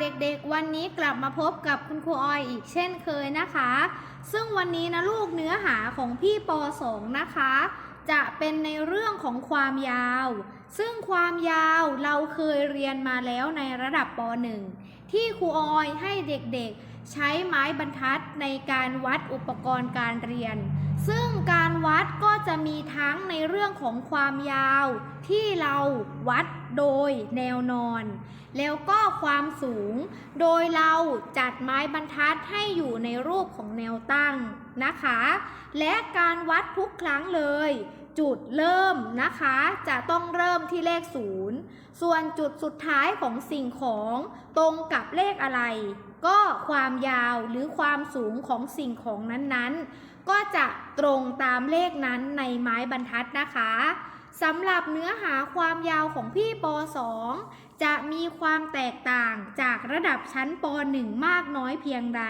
เด็กๆ วันนี้กลับมาพบกับคุณครูออยอีกเช่นเคยนะคะ ซึ่งวันนี้นะลูกเนื้อหาของพี่ป .2 นะคะ จะเป็นในเรื่องของความยาว ซึ่งความยาวเราเคยเรียนมาแล้วในระดับป .1 ที่ครูออยให้เด็กๆ ใช้ไม้บรรทัดในการวัดอุปกรณ์การเรียน ซึ่งการวัดก็จะมีทั้งในเรื่องของความยาว ที่เราวัดโดยแนวนอน แล้วก็ความสูง โดยเราจัดไม้บรรทัดให้อยู่ในรูปของแนวตั้งนะคะ และการวัดทุกครั้งเลย จุดเริ่มนะคะ จะต้องเริ่มที่เลขศูนย์ส่วนจุดสุดท้ายของสิ่งของตรงกับเลขอะไร ก็ความยาวหรือความสูงของสิ่งของนั้นๆ ก็จะตรงตามเลขนั้นในไม้บรรทัดนะคะสำหรับเนื้อหาความยาวของพี่ป .2 จะมีความแตกต่างจากระดับชั้นป .1 มากน้อยเพียงใด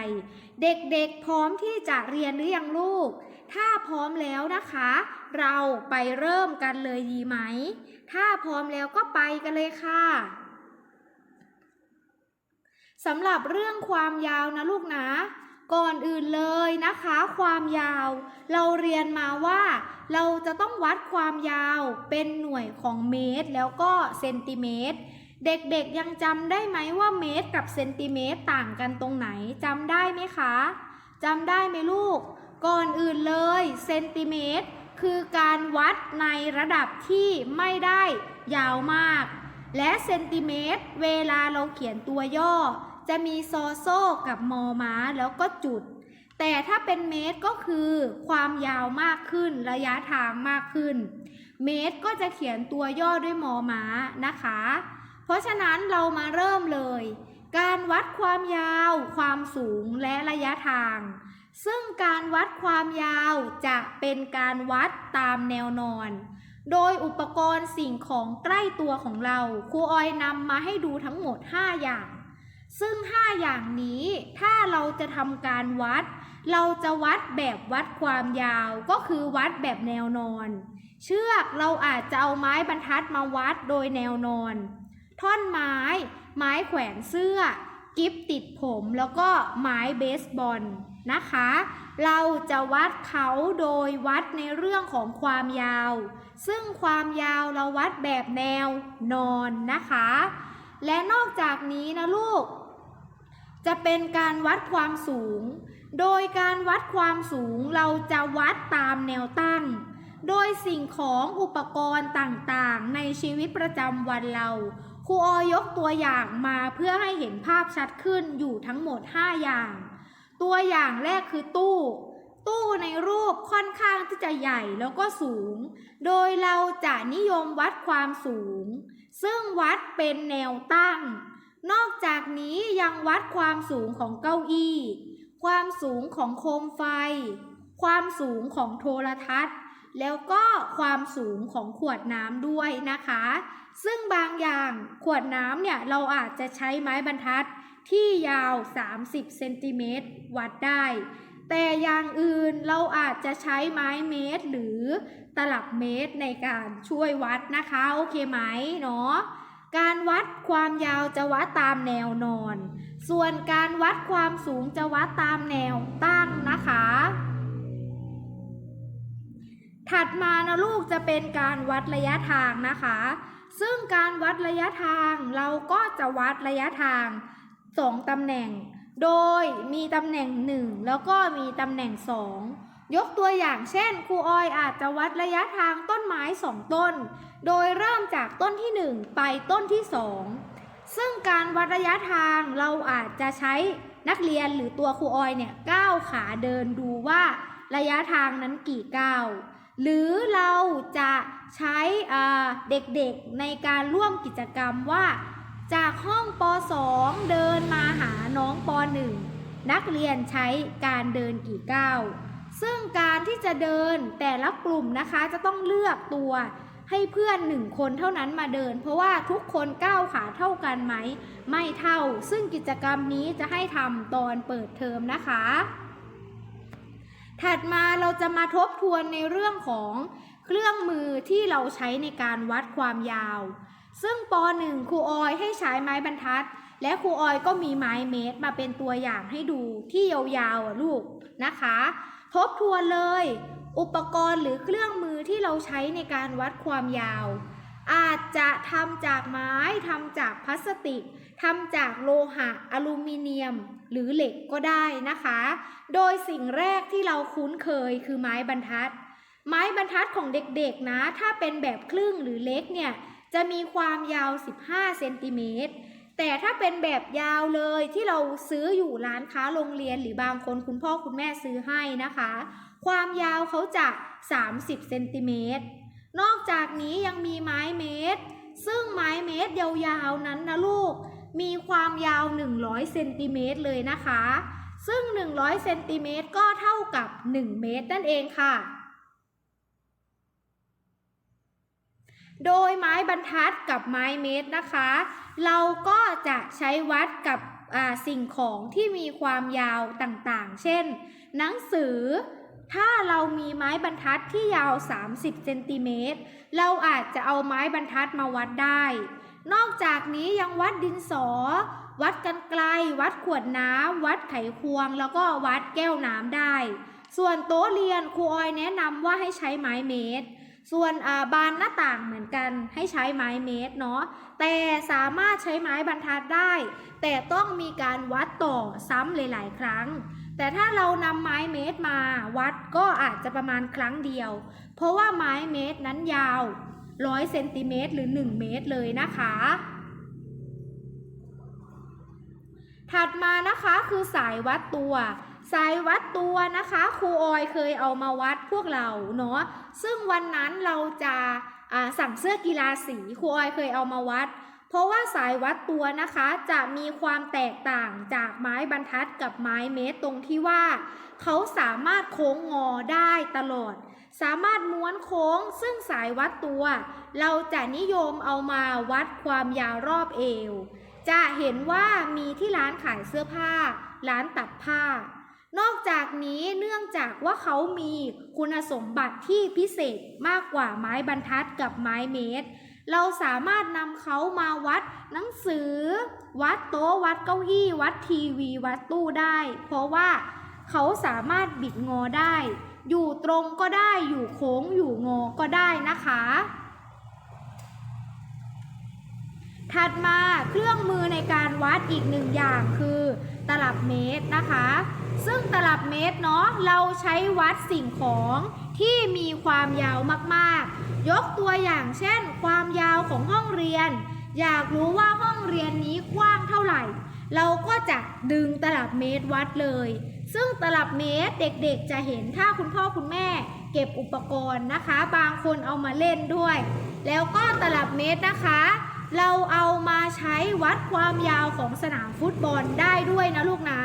เด็กๆพร้อมที่จะเรียนหรือยังลูก ถ้าพร้อมแล้วนะคะ เราไปเริ่มกันเลยดีไหม ถ้าพร้อมแล้วก็ไปกันเลยค่ะ สำหรับเรื่องความยาวนะลูกนะ ก่อนอื่นเลยนะคะ ความยาว เราเรียนมาว่า เราจะต้องวัดความยาวเป็นหน่วยของเมตร แล้วก็เซนติเมตร เด็กๆยังจำได้ไหมว่าเมตรกับเซนติเมตรต่างกันตรงไหนจำได้ไหมคะจำได้ไหมลูก ก่อนอื่นเลยเซนติเมตรคือการวัดในระดับที่ไม่ได้ยาวมาก และเซนติเมตร เวลาเราเขียนตัวย่อ จะมีซอโซ่กับมอม้าแล้วก็จุด แต่ถ้าเป็นเมตรก็คือความยาวมากขึ้นระยะทางมากขึ้น เมตรก็จะเขียนตัวย่อด้วยมอม้านะคะ เพราะฉะนั้นเรามาเริ่มเลย การวัดความยาว ความสูงและระยะทาง ซึ่งการวัดความยาวจะเป็นการวัดตามแนวนอนโดยอุปกรณ์สิ่งของใกล้ตัวของเราครูออยนำมาให้ดูทั้งหมด 5 อย่าง ซึ่ง 5 อย่างนี้ถ้าเราจะทำการวัด เราจะวัดแบบวัดความยาวก็คือวัดแบบแนวนอน เชือกเราอาจจะเอาไม้บรรทัดมาวัดโดยแนวนอน ท่อนไม้ ไม้แขวนเสื้อ กิฟติดผมแล้วก็ไม้เบสบอลนะคะ เราจะวัดเขาโดยวัดในเรื่องของความยาว ซึ่งความยาวเราวัดแบบแนวนอนนะคะและนอกจากนี้นะลูก จะเป็นการวัดความสูง โดยการวัดความสูงเราจะวัดตามแนวตั้ง โดยสิ่งของอุปกรณ์ต่างๆ ในชีวิตประจำวันเรา ครูออยกตัวอย่างมาเพื่อให้เห็นภาพชัดขึ้นอยู่ทั้งหมด 5 อย่าง ตัวอย่างแรกคือตู้ ตู้ในรูปค่อนข้างที่จะใหญ่แล้วก็สูง โดยเราจะนิยมวัดความสูง ซึ่งวัดเป็นแนวตั้ง นอกจากนี้ยังวัดความสูงของเก้าอี้ ความสูงของโคมไฟ ความสูงของโทรทัศน์ แล้วก็ความสูงของขวดน้ำด้วยนะคะ ซึ่งบางอย่างขวดน้ำเนี่ยเราอาจจะใช้ไม้บรรทัดที่ยาว 30 เซนติเมตรวัดได้ แต่อย่างอื่นเราอาจจะใช้ไม้เมตร หรือตลับเมตรในการช่วยวัดนะคะ โอเคไหมเนาะ การวัดความยาวจะวัดตามแนวนอน ส่วนการวัดความสูงจะวัดตามแนวตั้งนะคะ ถัดมานะลูกจะเป็นการวัดระยะทางนะคะ ซึ่งการวัดระยะทางเราก็จะวัดระยะทาง 2ตำแหน่ง โดยมีตำแหน่ง 1 แล้วก็มีตำแหน่ง 2 ยกตัวอย่างเช่นครูออยอาจจะวัดระยะทางต้นไม้2ต้น โดยเริ่มจากต้นที่ 1 ไปต้นที่ 2 ซึ่งการวัดระยะทางเราอาจจะใช้นักเรียนหรือตัวครูออยเนี่ยก้าวขาเดินดูว่าระยะทางนั้นกี่ก้าวหรือเราจะใช้เด็กๆในการร่วมกิจกรรมว่า จากห้องป .2 เดินมาหาน้องป .1 นักเรียนใช้การเดินกี่ก้าว ซึ่งการที่จะเดินแต่ละกลุ่มนะคะจะต้องเลือกตัวให้เพื่อนหนึ่งคนเท่านั้นมาเดิน เพราะว่าทุกคนก้าวขาเท่ากันไหม ไม่เท่า ซึ่งกิจกรรมนี้จะให้ทำตอนเปิดเทอมนะคะ ถัดมาเราจะมาทบทวนในเรื่องของเครื่องมือที่เราใช้ในการวัดความยาว ซึ่งป .1 ครูออยให้ใช้ไม้บรรทัด และครูออยก็มีไม้เมตรมาเป็นตัวอย่างให้ดูที่ยาวๆลูกนะคะทบทวนเลย อุปกรณ์หรือเครื่องมือที่เราใช้ในการวัดความยาว อาจจะทำจากไม้ทำจากพลาสติกทำจากโลหะ อลูมิเนียม หรือเหล็กก็ได้นะคะ โดยสิ่งแรกที่เราคุ้นเคยคือไม้บรรทัด ไม้บรรทัดของเด็กๆนะ ถ้าเป็นแบบครึ่งหรือเล็กเนี่ย จะมีความยาว 15 เซนติเมตร แต่ถ้าเป็นแบบยาวเลยที่เราซื้ออยู่ร้านค้าโรงเรียนหรือบางคนคุณพ่อคุณแม่ซื้อให้นะคะ ความยาวเขาจะ 30เซนติเมตรนอกจากนี้ยังมีไม้เมตร ซึ่งไม้เมตรยาวๆนั้นนะลูก มีความยาว 100เซนติเมตรเลยนะคะ ซึ่ง 100เซนติเมตรก็เท่ากับ 1 เมตรนั่นเองค่ะ โดยไม้บรรทัดกับไม้เมตรนะคะ เราก็จะใช้วัดกับสิ่งของที่มีความยาวต่างๆ เช่น หนังสือ ถ้าเรามีไม้บรรทัดที่ยาว 30เซนติเมตร เราอาจจะเอาไม้บรรทัดมาวัดได้ นอกจากนี้ยังวัดดินสอ วัดกันไกล วัดขวดน้ำ วัดไขควง แล้วก็วัดแก้วน้ำได้ ส่วนโต๊ะเรียนครูออยแนะนำว่าให้ใช้ไม้เมตร ส่วนบานหน้าต่างเหมือนกันให้ใช้ไม้เมตรเนาะแต่สามารถใช้ไม้บรรทัดได้ แต่ต้องมีการวัดต่อซ้ำหลายๆ ครั้ง แต่ถ้าเรานำไม้เมตรมาวัดก็อาจจะประมาณครั้งเดียว เพราะว่าไม้เมตรนั้นยาว 100เซนติเมตรหรือ 1 เมตรเลยนะคะ ถัดมานะคะคือสายวัดตัว สายวัดตัวนะคะครูออยเคยเอามาวัดพวกเราเนาะซึ่งวันนั้นเราจะสั่งเสื้อกีฬาสีครูออยเคยเอามาวัด เพราะว่าสายวัดตัวนะคะจะมีความแตกต่างจากไม้บรรทัดกับไม้เมตรตรงที่ว่า เขาสามารถโค้งงอได้ตลอด สามารถม้วนโค้ง ซึ่งสายวัดตัว เราจะนิยมเอามาวัดความยาวรอบเอว จะเห็นว่ามีที่ร้านขายเสื้อผ้า ร้านตัดผ้า นอกจากนี้เนื่องจากว่าเขามีคุณสมบัติที่พิเศษมากกว่าไม้บรรทัดกับไม้เมตร เราสามารถนำเขามาวัดหนังสือ วัดโต๊ะวัดเก้าอี้ วัดทีวี วัดตู้ได้ เพราะว่าเขาสามารถบิดงอได้ อยู่ตรงก็ได้ อยู่โค้ง อยู่งอก็ได้นะคะ ถัดมาเครื่องมือในการวัดอีกหนึ่งอย่างคือ ตลับเมตรนะคะ ซึ่งตลับเมตรเนาะเราใช้วัดสิ่งของที่มีความยาวมากๆ ยกตัวอย่างเช่น ความยาวของห้องเรียน อยากรู้ว่าห้องเรียนนี้กว้างเท่าไหร่ เราก็จะดึงตลับเมตรวัดเลย ซึ่งตลับเมตรเด็กๆ จะเห็นถ้าคุณพ่อคุณแม่ เก็บอุปกรณ์นะคะ บางคนเอามาเล่นด้วย แล้วก็ตลับเมตรนะคะ เราเอามาใช้วัดความยาวของสนามฟุตบอลได้ด้วยนะลูกนะ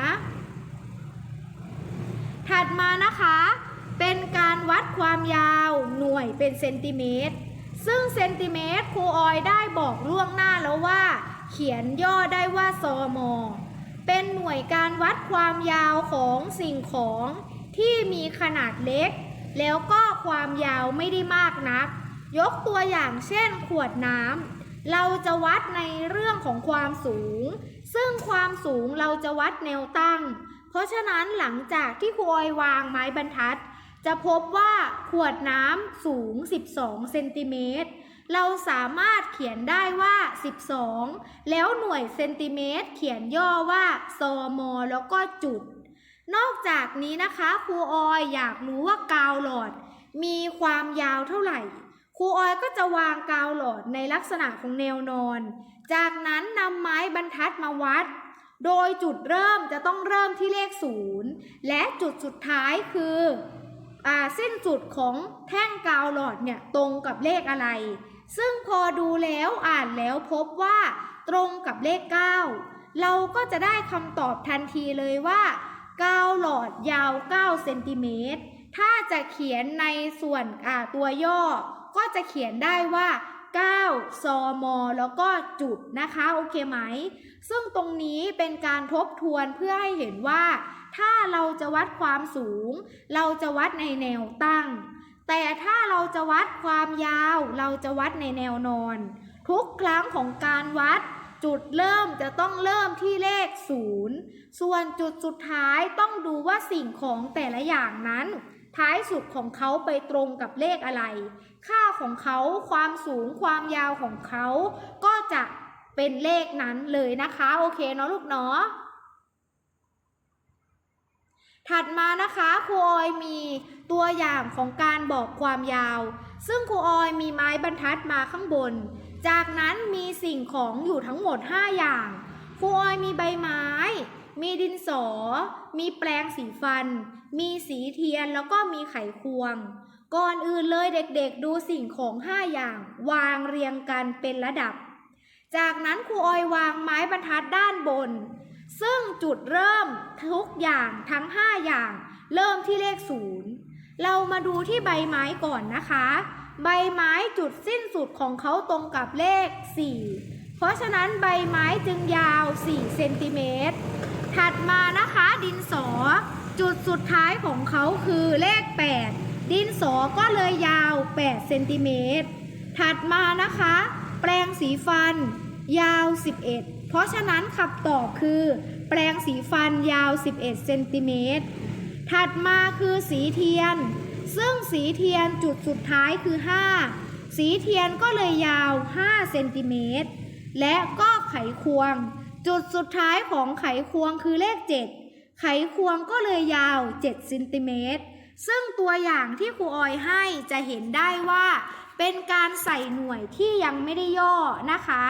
ถัดมานะคะ เป็นการวัดความยาวหน่วยเป็นเซนติเมตร ซึ่งเซนติเมตรครูออยได้บอกล่วงหน้าแล้วว่า เขียนย่อได้ว่าซอมอเป็นหน่วยการวัดความยาวของสิ่งของที่มีขนาดเล็ก แล้วก็ความยาวไม่ได้มากนัก ยกตัวอย่างเช่นขวดน้ำเราจะวัดในเรื่องของความสูง ซึ่งความสูงเราจะวัดแนวตั้ง เพราะฉะนั้นหลังจากที่ครูออยวางไม้บรรทัด จะพบว่าขวดน้ำสูง 12 เซนติเมตร เราสามารถเขียนได้ว่า 12 แล้วหน่วยเซนติเมตร เขียนย่อว่าซอมอแล้วก็จุด นอกจากนี้นะคะครูออยอยากรู้ว่ากาวหลอด มีความยาวเท่าไหร่ครูออยก็จะวางกาวหลอดในลักษณะของแนวนอน จากนั้นนำไม้บรรทัดมาวัด โดยจุดเริ่มจะต้องเริ่มที่เลขศูนย์และจุดสุดท้ายคืออสิ้นสุดของแท่งกาวหลอดเนี่ยตรงกับเลขอะไร ซึ่งพอดูแล้วอ่านแล้วพบว่าตรงกับเลข 9 เราก็จะได้คำตอบทันทีเลยว่ากาวหลอดยาว 9 เซนติเมตร ถ้าจะเขียนในส่วนตัวย่อ ก็จะเขียนได้ว่า 9ซอมอแล้วก็จุดนะคะโอเคไหม ซึ่งตรงนี้เป็นการทบทวนเพื่อให้เห็นว่า ถ้าเราจะวัดความสูง เราจะวัดในแนวตั้ง แต่ถ้าเราจะวัดความยาว เราจะวัดในแนวนอน ทุกครั้งของการวัดจุดเริ่มจะต้องเริ่มที่เลข 0 ส่วนจุดสุดท้ายต้องดูว่าสิ่งของแต่ละอย่างนั้น ท้ายสุดของเขาไปตรงกับเลขอะไร ค่าของเขาความสูงความยาวของเขา ก็จะเป็นเลขนั้นเลยนะคะ โอเคเนาะลูกเนาะถัดมานะคะครูออยมีตัวอย่างของการบอกความยาว ซึ่งครูออยมีไม้บรรทัดมาข้างบน จากนั้นมีสิ่งของอยู่ทั้งหมด 5 อย่างครูออยมีใบไม้ มีดินสอ มีแปรงสีฟัน มีสีเทียนแล้วก็มีไขควง ก่อนอื่นเลยเด็กๆ ดูสิ่งของ 5 อย่าง วางเรียงกันเป็นระดับ จากนั้นครูออยวางไม้บรรทัดด้านบน ซึ่งจุดเริ่มทุกอย่างทั้ง 5 อย่าง เริ่มที่เลขศูนย์เรามาดูที่ใบไม้ก่อนนะคะ ใบไม้จุดสิ้นสุดของเขาตรงกับเลข 4 เพราะฉะนั้นใบไม้จึงยาว 4 เซนติเมตร ถัดมานะคะดินสอ จุดสุดท้ายของเขาคือเลข 8 ดินสอก็เลยยาว 8 เซนติเมตร ถัดมานะคะ แปรงสีฟันยาว 11 เพราะฉะนั้นคำตอบคือ แปรงสีฟันยาว 11 เซนติเมตร ถัดมาคือสีเทียน ซึ่งสีเทียนจุดสุดท้ายคือ 5 สีเทียนก็เลยยาว 5 เซนติเมตร และก็ไขควง จุดสุดท้ายของไขควงคือเลข 7 ไขควงก็เลยยาว 7 เซนติเมตร ซึ่งตัวอย่างที่ครูออยให้จะเห็นได้ว่า เป็นการใส่หน่วยที่ยังไม่ได้ย่อนะคะ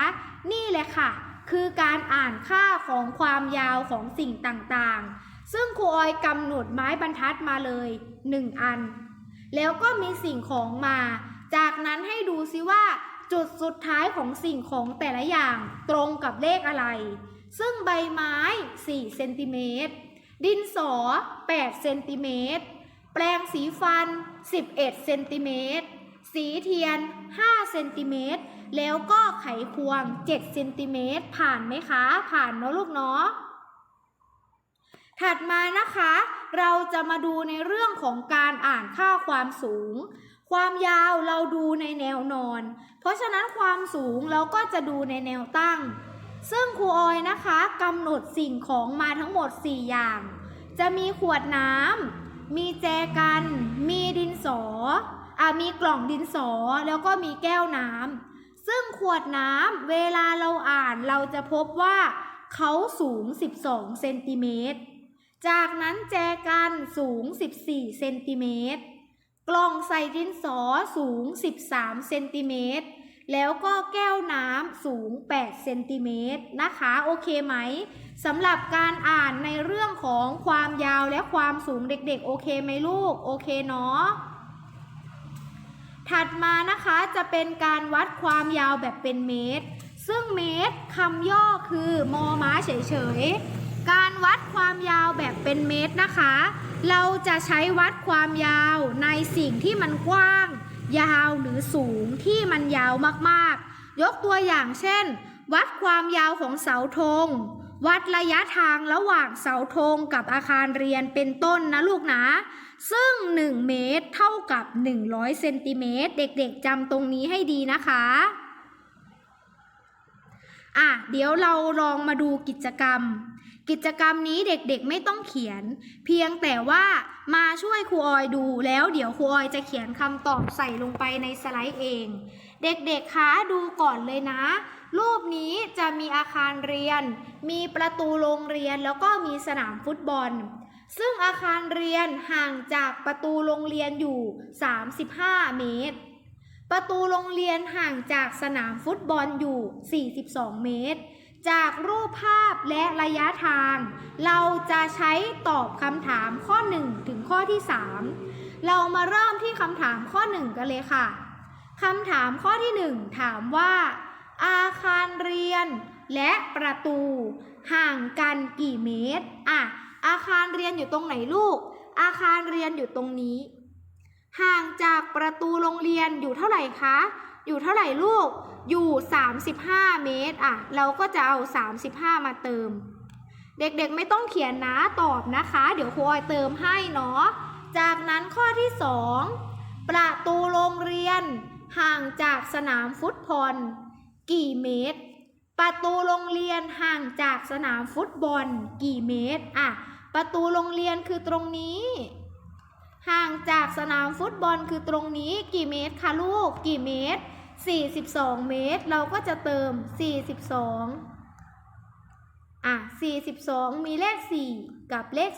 นี่แหละค่ะ คือการอ่านค่าของความยาวของสิ่งต่างๆ ซึ่งครูออยกำหนดไม้บรรทัดมาเลย 1 อัน แล้วก็มีสิ่งของมา จากนั้นให้ดูซิว่าจุดสุดท้ายของสิ่งของแต่ละอย่างตรงกับเลขอะไร ซึ่งใบไม้ 4 เซนติเมตร ดินสอ 8 เซนติเมตร แปรงสีฟัน 11 เซนติเมตร สีเทียน 5 เซนติเมตร แล้วก็ไขควง 7 เซนติเมตร ผ่านไหมคะ ผ่านเนาะลูกเนาะ ถัดมานะคะ เราจะมาดูในเรื่องของการอ่านค่าความสูง ความยาวเราดูในแนวนอน เพราะฉะนั้นความสูงเราก็จะดูในแนวตั้ง ซึ่งครูออยนะคะกำหนดสิ่งของมาทั้งหมด 4 อย่าง จะมีขวดน้ำ มีแจกัน มีดินสออะมีกล่องดินสอแล้วก็มีแก้วน้ำซึ่งขวดน้ำเวลาเราอ่านเราจะพบว่าเขาสูง 12 เซนติเมตร จากนั้นแจกันสูง 14 เซนติเมตร กล่องใส่ดินสอสูง 13 เซนติเมตร แล้วก็แก้วน้ำสูง 8 เซนติเมตรนะคะ โอเคไหม สำหรับการอ่านในเรื่องของความยาวและความสูงเด็กๆ โอเคไหมลูก โอเคเนาะถัดมานะคะจะเป็นการวัดความยาวแบบเป็นเมตร ซึ่งเมตรคำย่อคือมอม้าเฉยๆ การวัดความยาวแบบเป็นเมตรนะคะ เราจะใช้วัดความยาวในสิ่งที่มันกว้าง ยาวหรือสูงที่มันยาวมากๆ ยกตัวอย่างเช่น วัดความยาวของเสาธง วัดระยะทางระหว่างเสาธงกับอาคารเรียนเป็นต้นนะลูกนะ ซึ่ง 1 เมตรเท่ากับ 100เซนติเมตรเด็กๆจำตรงนี้ให้ดีนะคะอะเดี๋ยวเราลองมาดูกิจกรรม กิจกรรมนี้เด็กๆไม่ต้องเขียน เพียงแต่ว่ามาช่วยครูออยดูแล้วเดี๋ยวครูออยจะเขียนคำตอบใส่ลงไปในสไลด์เอง เด็กๆคะดูก่อนเลยนะ รูปนี้จะมีอาคารเรียน มีประตูโรงเรียนแล้วก็มีสนามฟุตบอล ซึ่งอาคารเรียนห่างจากประตูโรงเรียนอยู่ 35 เมตร ประตูโรงเรียนห่างจากสนามฟุตบอลอยู่ 42 เมตร จากรูปภาพและระยะทาง เราจะใช้ตอบคำถามข้อ 1 ถึงข้อที่ 3 เรามาเริ่มที่คำถามข้อ 1 กันเลยค่ะ คำถามข้อที่ 1 ถามว่า อาคารเรียนและประตู ห่างกันกี่เมตรอะอาคารเรียนอยู่ตรงไหนลูก อาคารเรียนอยู่ตรงนี้ ห่างจากประตูโรงเรียนอยู่เท่าไหร่คะ อยู่เท่าไหร่ลูก อยู่ 35 เมตรอะเราก็จะเอา 35 มาเติม เด็กๆไม่ต้องเขียนนะตอบนะคะ เดี๋ยวครูออยเติมให้เนาะ จากนั้นข้อที่ 2 ประตูโรงเรียน ห่างจากสนามฟุตบอลกี่เมตร ประตูโรงเรียนห่างจากสนามฟุตบอลกี่เมตรอะประตูโรงเรียนคือตรงนี้ ห่างจากสนามฟุตบอลคือตรงนี้กี่เมตรคะลูกกี่เมตร 42 เมตร เราก็จะเติม 42อะ42 มีเลข 4 กับเลข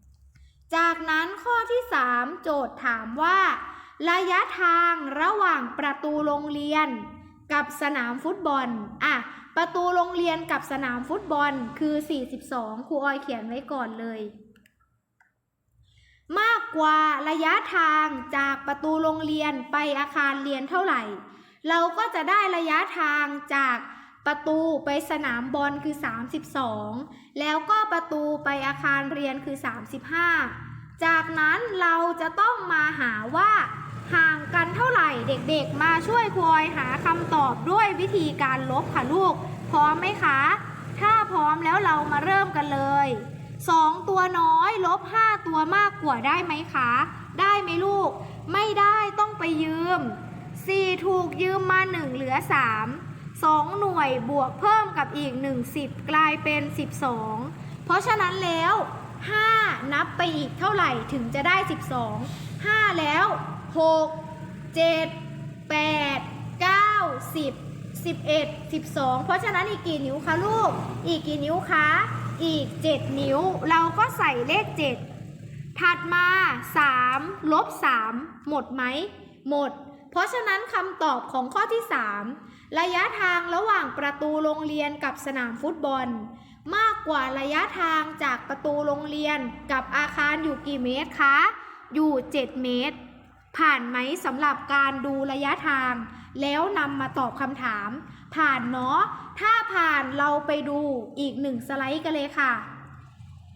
2 จากนั้นข้อที่ 3 โจทย์ถามว่า ระยะทางระหว่างประตูโรงเรียนกับสนามฟุตบอล อะ ประตูโรงเรียนกับสนามฟุตบอลคือ 42 ครูออยเขียนไว้ก่อนเลย มากกว่าระยะทางจากประตูโรงเรียนไปอาคารเรียนเท่าไหร่ เราก็จะได้ระยะทางจากประตูไปสนามบอลคือ 32 แล้วก็ประตูไปอาคารเรียนคือ 35 จากนั้นเราจะต้องมาหาว่า ห่างกันเท่าไหร่เด็กๆ มาช่วยครูออยหาคำตอบด้วยวิธีการลบค่ะลูก พร้อมไหมคะ ถ้าพร้อมแล้วเรามาเริ่มกันเลย2ตัวน้อยลบ5ตัวมากกว่าได้ไหมคะ ได้ไหมลูก ไม่ได้ต้องไปยืม4ถูกยืมมา1เหลือ3 2หน่วยบวกเพิ่มกับอีก1 10กลายเป็น12เพราะฉะนั้นแล้ว5นับไปอีกเท่าไหร่ถึงจะได้12 5แล้ว 6 7 8 9 10 11 12เอ็ดสิบสองเพราะฉะนั้นอีกกี่นิ้วคะลูก อีกกี่นิ้วคะ อีก7นิ้ว เราก็ใส่เลข7ถัดมา3ลบ3หมดไหม หมด เพราะฉะนั้นคำตอบของข้อที่3ระยะทางระหว่างประตูโรงเรียนกับสนามฟุตบอล มากกว่าระยะทางจากประตูโรงเรียนกับอาคารอยู่กี่เมตรคะ อยู่ 7 เมตร ผ่านไหมสำหรับการดูระยะทาง แล้วนำมาตอบคำถาม ผ่านเนาะถ้าผ่านเราไปดูอีกหนึ่งสไลด์กันเลยค่ะ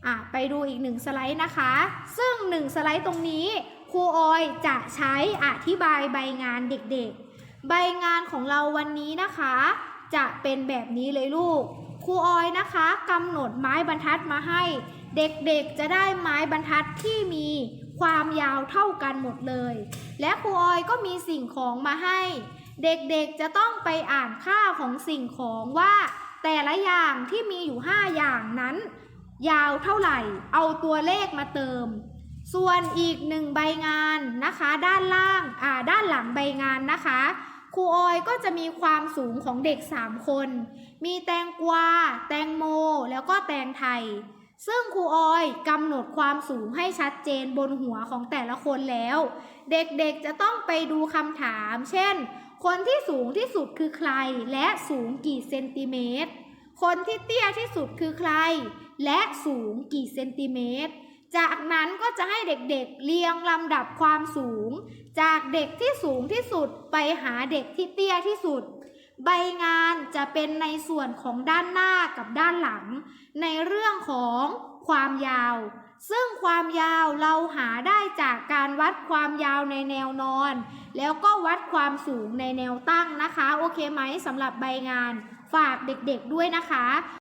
อะ ไปดูอีกหนึ่งสไลด์นะคะ ซึ่งหนึ่งสไลด์ตรงนี้ครูออยจะใช้อธิบายใบงานเด็กๆ ใบงานของเราวันนี้นะคะ จะเป็นแบบนี้เลยลูกครูออยนะคะกำหนดไม้บรรทัดมาให้ เด็กๆจะได้ไม้บรรทัดที่มีความยาวเท่ากันหมดเลย และครูออยก็มีสิ่งของมาให้ เด็กๆจะต้องไปอ่านค่าของสิ่งของว่า แต่ละอย่างที่มีอยู่ 5 อย่างนั้น ยาวเท่าไหร่ เอาตัวเลขมาเติม ส่วนอีกหนึ่งใบงานนะคะ ด้านล่างอ่าด้านหลังใบงานนะคะครูออยก็จะมีความสูงของเด็ก 3 คน มีแตงกวา แตงโม แล้วก็แตงไทย ซึ่งครูออยกำหนดความสูงให้ชัดเจนบนหัวของแต่ละคนแล้ว เด็กๆจะต้องไปดูคำถาม เช่น คนที่สูงที่สุดคือใคร และสูงกี่เซนติเมตร คนที่เตี้ยที่สุดคือใคร และสูงกี่เซนติเมตร จากนั้นก็จะให้เด็กๆเรียงลำดับความสูง จากเด็กที่สูงที่สุดไปหาเด็กที่เตี้ยที่สุด ใบงานจะเป็นในส่วนของด้านหน้ากับด้านหลัง ในเรื่องของความยาว ซึ่งความยาวเราหาได้จากการวัดความยาวในแนวนอน แล้วก็วัดความสูงในแนวตั้งนะคะ โอเคไหมสำหรับใบงานฝากเด็กๆด้วยนะคะ